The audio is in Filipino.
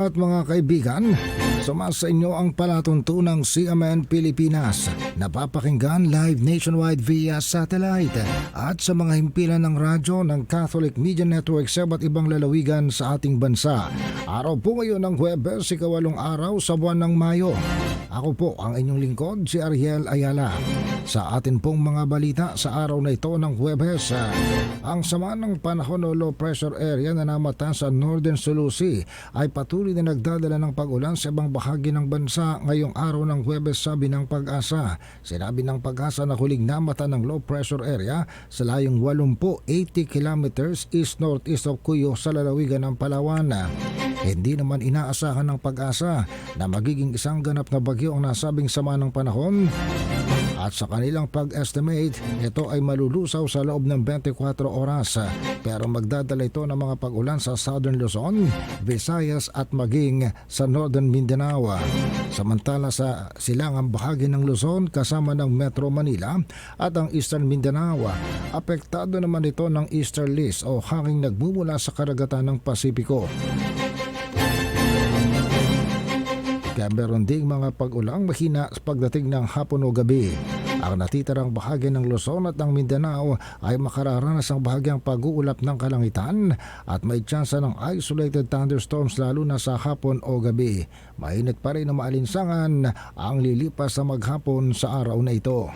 At mga kaibigan, sumasa inyo ang palatuntunang CMN Pilipinas. Napapakinggan live nationwide via satellite at sa mga himpilan ng radyo ng Catholic Media Network sa iba't ibang lalawigan sa ating bansa. Araw po ngayon ng Huwebes, ikawalong araw sa buwan ng Mayo. Ako po ang inyong lingkod, si Ariel Ayala. Sa atin pong mga balita sa araw na ito ng Huwebes, ang sama ng panahon o low pressure area na namatan sa Northern Sulusi ay patuloy na nagdadala ng pag-ulan sa ibang bahagi ng bansa ngayong araw ng Huwebes sabi ng pag-asa. Sinabi ng pag-asa na huling namata ng low pressure area sa layong 80-80 kilometers east-northeast of Cuyo sa lalawigan ng Palawan. Hindi naman inaasahan ng pag-asa na magiging isang ganap na bagyo ang nasabing sama ng panahon at sa kanilang pag-estimate, ito ay malulusaw sa loob ng 24 oras. Pero magdadala ito ng mga pag-ulan sa Southern Luzon, Visayas at maging sa Northern Mindanao. Samantala sa silangang bahagi ng Luzon kasama ng Metro Manila at ang Eastern Mindanao, apektado naman ito ng easterlies o hanging nagmumula sa karagatan ng Pasipiko. Kaya meron ding mga pag-ulang mahina pagdating ng hapon o gabi. Ang natitirang bahagi ng Luzon at ng Mindanao ay makararanas ng bahagyang pag-uulap ng kalangitan at may tsansa ng isolated thunderstorms lalo na sa hapon o gabi. Mainit pa rin na maalinsangan ang lilipas sa maghapon sa araw na ito.